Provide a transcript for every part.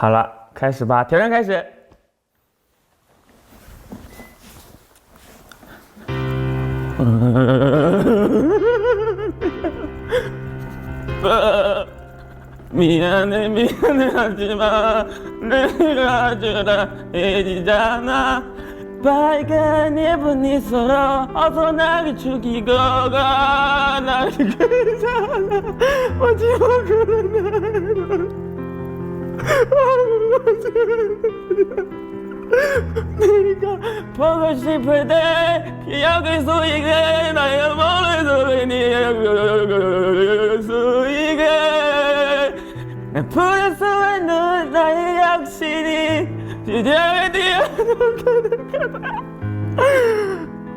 好了，开始吧。挑战开始。네가 보고 싶을 때 기억을 쏘이게 나의 머리 네 수이게 푸른 소에 누운 나의 약신이 뛰어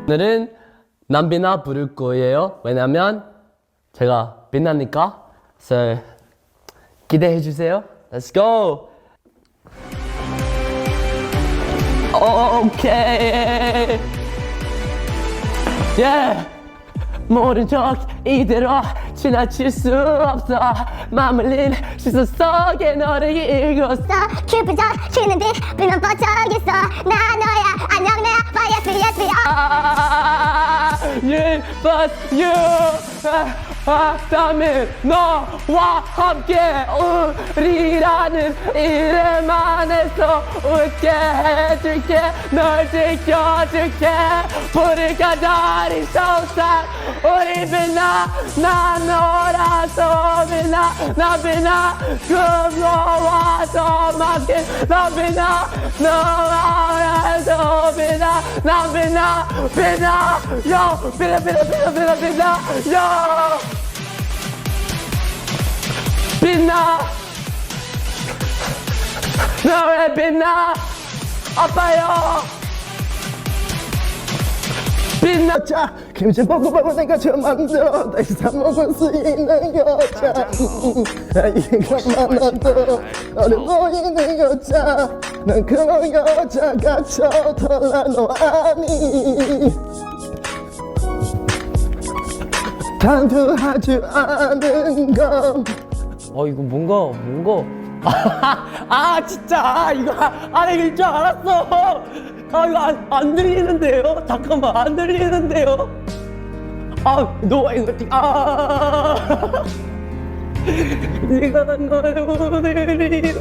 오늘은 남비나 부를 거예요. 왜냐면 제가 빛나니까. So 기대해 주세요. Let's go. 오케이. Yeah. 모른 척 이대로 지나칠 수 없어. 마물린 시선 속에 너를 읽었어 큐피전 쉬는 듯 불면 뻗쳐겠어. 나 너야. 안녕 내야 YS BS 아, you but you 다음에 너와 함께 우리라는 이름 안에서 웃게 해줄게 널 지켜줄게. 불을 가져린 속삭 우리 빛나 나 너라서 빛나 나 빛나 그 너와서 맡긴 나 빛나 너라서 빛나 나 빛나 빛나 요 빛나 빛나 빛나 빛나 빛나 요 빛나. 너왜 빛나. 아파요 빛나 자, 김치 볶음밥을 내가 처음 만들어. 다시 사 먹을 수 있는 여자. 이것만 넣어도 어려 보이는 여자. 난 그런 여자가 저덜라 너 아니. 단두하지 않은 건 어 이거 뭔가 뭔가. 아 진짜. 이거 안 읽을 줄 알았어. 아 이거 안, 안 들리는데요? 잠깐만 안 들리는데요? 아너 이거 아. 네가 널 오늘이.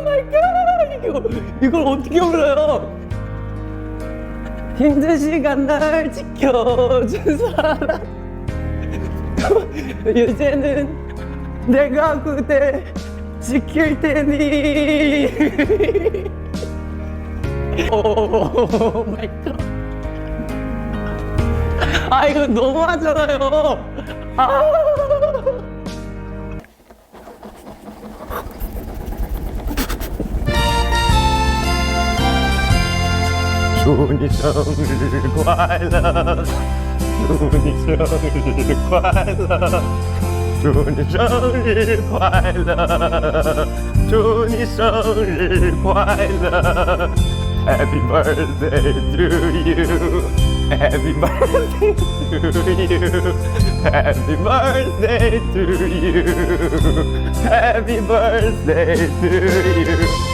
오마이갓. 이거 이걸 어떻게 불러요? 힘든 시간 날 지켜준 사람. 이제는 내가 그대 지킬 테니. 오아 이거 너무하잖아요. 아. 눈이 정을 과라 눈이 정을 과라 祝你生日快乐，祝你生日快乐，Happy birthday to you。Happy birthday to you. Happy birthday to you. Happy birthday to you.